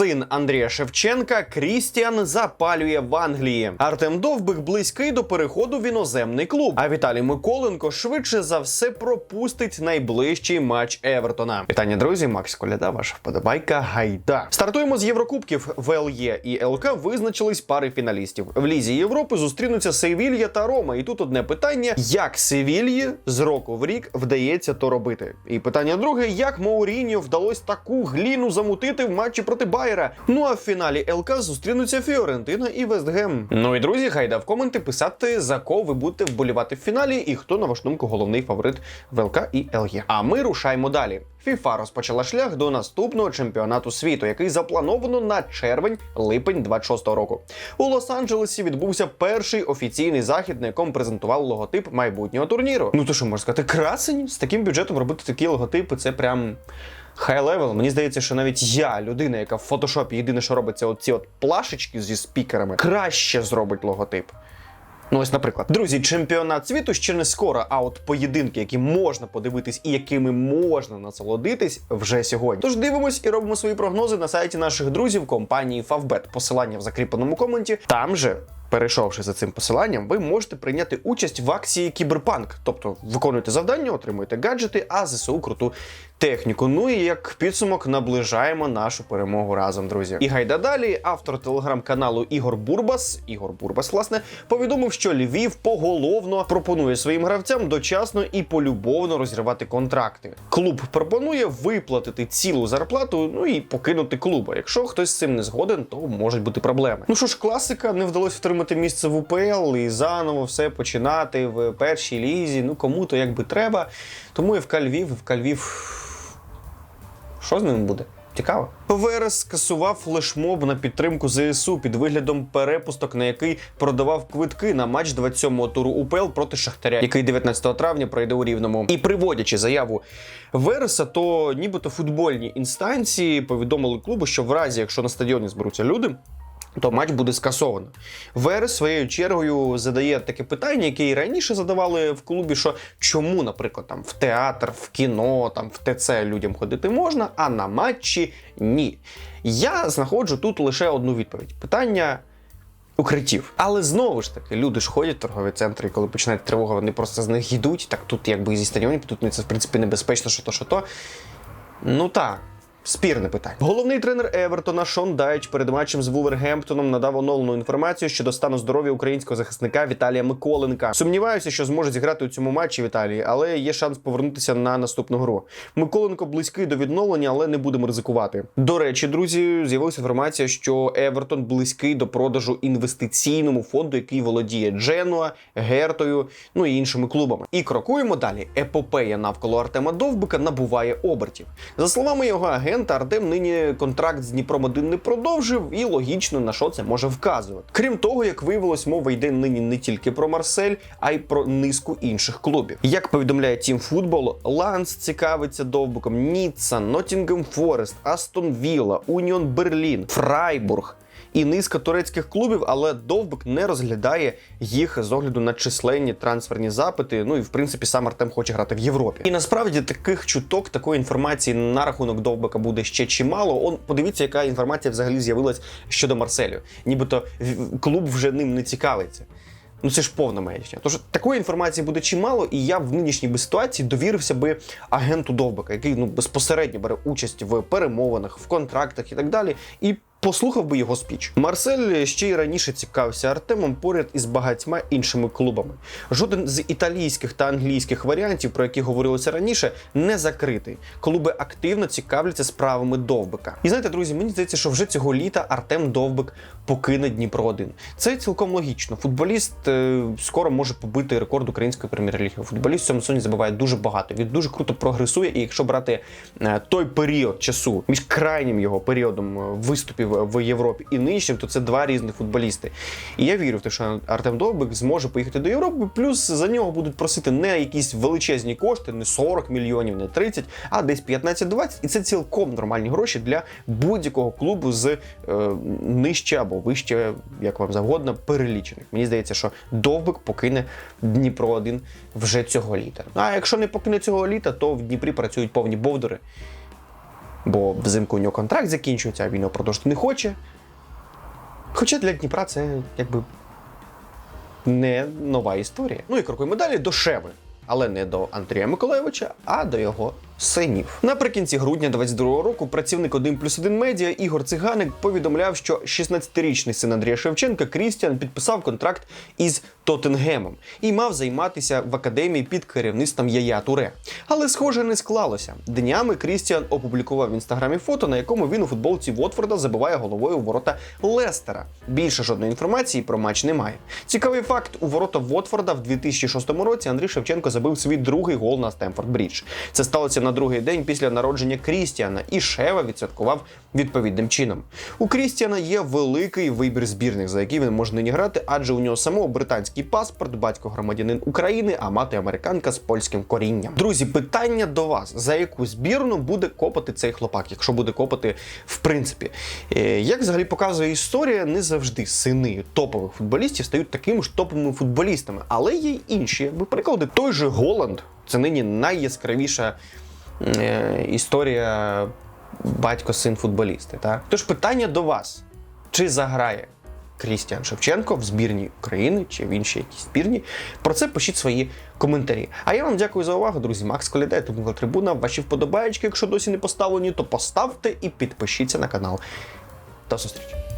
Син Андрія Шевченка Крістіан запалює в Англії. Артем Довбик близький до переходу в іноземний клуб. А Віталій Миколенко швидше за все пропустить найближчий матч Евертона. Вітання, друзі, Макс Коляда, ваша вподобайка. Гайда. Стартуємо з Єврокубків. В ЛЄ і ЛК визначились пари фіналістів. В Лізі Європи зустрінуться Севілья та Рома. І тут одне питання: як Севільї з року в рік вдається то робити? І питання друге: як Мауріньо вдалось таку гліну замутити в матчі проти Байера? Ну а в фіналі ЛК зустрінуться Фіорентина і Вестгем. Ну і друзі, гайда в коменти писати за кого ви будете вболівати в фіналі і хто на вашу думку головний фаворит в ЛК і ЛЄ. А ми рушаємо далі. ФІФА розпочала шлях до наступного чемпіонату світу, який заплановано на червень-липень 26-го року. У Лос-Анджелесі відбувся перший офіційний захід, на якому презентували логотип майбутнього турніру. Ну то що можна сказати, красень з таким бюджетом робити такі логотипи, це прям. Хай левел. Мені здається, що навіть я, людина, яка в фотошопі єдине, що робить, це оці от плашечки зі спікерами, краще зробить логотип. Ну, ось, наприклад, друзі, чемпіонат світу ще не скоро, а от поєдинки, які можна подивитись і якими можна насолодитись вже сьогодні. Тож дивимось і робимо свої прогнози на сайті наших друзів компанії Favbet. Посилання в закріпленому коменті. Там же. Перейшовши за цим посиланням, ви можете прийняти участь в акції Кіберпанк, тобто виконуєте завдання, отримуєте гаджети, а ЗСУ круту техніку. Ну і як підсумок наближаємо нашу перемогу разом, друзі. І гайда далі. Автор телеграм-каналу Ігор Бурбас, Ігор Бурбас, власне, повідомив, що Львів поголовно пропонує своїм гравцям дочасно і полюбовно розірвати контракти. Клуб пропонує виплатити цілу зарплату, ну і покинути клуб. А Якщо хтось з цим не згоден, то можуть бути проблеми. Ну що ж, класика, не вдалося втримати місце в УПЛ і заново все починати в першій лізі. Ну кому то як би треба. Тому і в Львів, і в Львів. Що з ним буде? Цікаво. Верес скасував флешмоб на підтримку ЗСУ під виглядом перепусток, на який продавав квитки на матч 27-го туру УПЛ проти Шахтаря, який 19 травня пройде у Рівному. І приводячи заяву Вереса, то нібито футбольні інстанції повідомили клубу, що в разі, якщо на стадіоні зберуться люди. То матч буде скасовано. Верес своєю чергою задає таке питання, яке і раніше задавали в клубі: що чому, наприклад, там в театр, в кіно, там в ТЦ людям ходити можна, а на матчі ні. Я знаходжу тут лише одну відповідь: питання. Укриттів. Але знову ж таки, люди ж ходять в торгові центри, і коли починають тривога, вони просто з них йдуть. Так тут, якби зі стадіонів, тут це в принципі небезпечно, що то, що то. Ну так. Спірне питання. Головний тренер Евертона Шон Дайч перед матчем з Вулвергемптоном надав оновлену інформацію щодо стану здоров'я українського захисника Віталія Миколенка. Сумніваюся, що зможе зіграти у цьому матчі Віталій, але є шанс повернутися на наступну гру. Миколенко близький до відновлення, але не будемо ризикувати. До речі, друзі, з'явилася інформація, що Евертон близький до продажу інвестиційному фонду, який володіє Дженуа, Гертою, ну і іншими клубами. І крокуємо далі. Епопея навколо Артема Довбика набуває обертів. За словами його агента, Артем нині контракт з Дніпром 1 не продовжив, і логічно на що це може вказувати. Крім того, як виявилось, мова йде нині не тільки про Марсель, а й про низку інших клубів. Як повідомляє Тім Футбол, Ланс цікавиться довбиком Ніцца, Ноттінгем Форест, Астон Вілла, Уніон Берлін, Фрайбург. І низка турецьких клубів, але Довбик не розглядає їх з огляду на численні трансферні запити. Ну і в принципі сам Артем хоче грати в Європі. І насправді таких чуток, такої інформації на рахунок Довбика буде ще чимало. Он подивіться, яка інформація взагалі з'явилась щодо Марселю. Нібито клуб вже ним не цікавиться. Ну це ж повна маячня. Тож такої інформації буде чимало, і я в нинішній би ситуації довірився би агенту Довбика, який ну безпосередньо бере участь в перемовинах, в контрактах і так далі. І Послухав би його спіч. Марсель ще й раніше цікавився Артемом поряд із багатьма іншими клубами. Жоден з італійських та англійських варіантів, про які говорилося раніше, не закритий. Клуби активно цікавляться справами Довбика. І знаєте, друзі, мені здається, що вже цього літа Артем Довбик покине Дніпро 1 Це цілком логічно. Футболіст е, скоро може побити рекорд української прем'єр-ліги. Футболіст в цьому сезоні забиває дуже багато. Він дуже круто прогресує. І якщо брати е, той період часу між крайнім його періодом е, виступів в Європі і нинішнім, то це два різні футболісти. І я вірю в те, що Артем Довбик зможе поїхати до Європи. Плюс за нього будуть просити не якісь величезні кошти, не 40 мільйонів, не 30, а десь 15-20. І це цілком нормальні гроші для будь-якого клубу з е, нижче або вище, як вам завгодно, перелічених. Мені здається, що Довбик покине Дніпро 1 вже цього літа. А якщо не покине цього літа, то в Дніпрі працюють повні бовдори. Бо взимку у нього контракт закінчується, а він його продовжити не хоче. Хоча для Дніпра це якби не нова історія. Ну і крокуємо далі до Шеви. Але не до Андрія Миколайовича, а до його синів. Наприкінці грудня 22-го року працівник 1 плюс 1 медіа Ігор Циганик повідомляв, що 16-річний син Андрія Шевченка Крістіан підписав контракт із Тоттенгемом і мав займатися в академії під керівництвом Яя Туре. Але, схоже, не склалося. Днями Крістіан опублікував в інстаграмі фото, на якому він у футболці Вотфорда забиває головою у ворота Лестера. Більше жодної інформації про матч немає. Цікавий факт: у ворота Вотфорда в 2006 році Андрій Шевченко забив свій другий гол на Стемфорд Брідж. Це сталося на другий день після народження Крістіана, і Шева відсвяткував відповідним чином. У Крістіана є великий вибір збірних, за які він може нині грати, адже у нього самого британський паспорт, батько громадянин України, а мати американка з польським корінням. Друзі, питання до вас: за яку збірну буде копати цей хлопак, якщо буде копати в принципі. Е, Як взагалі показує історія, не завжди сини топових футболістів стають такими ж топовими футболістами, але є й інші, приклади. Той же Голланд це нині найяскравіша історія батько-син футболісти. Так? Тож питання до вас: чи заграє Крістіан Шевченко в збірній України чи в іншій якійсь збірні? Про це пишіть свої коментарі. А я вам дякую за увагу, друзі. Макс Колідей, тут трибуна. Ваші вподобаєчки, якщо досі не поставлені, то поставте і підпишіться на канал. До зустрічі!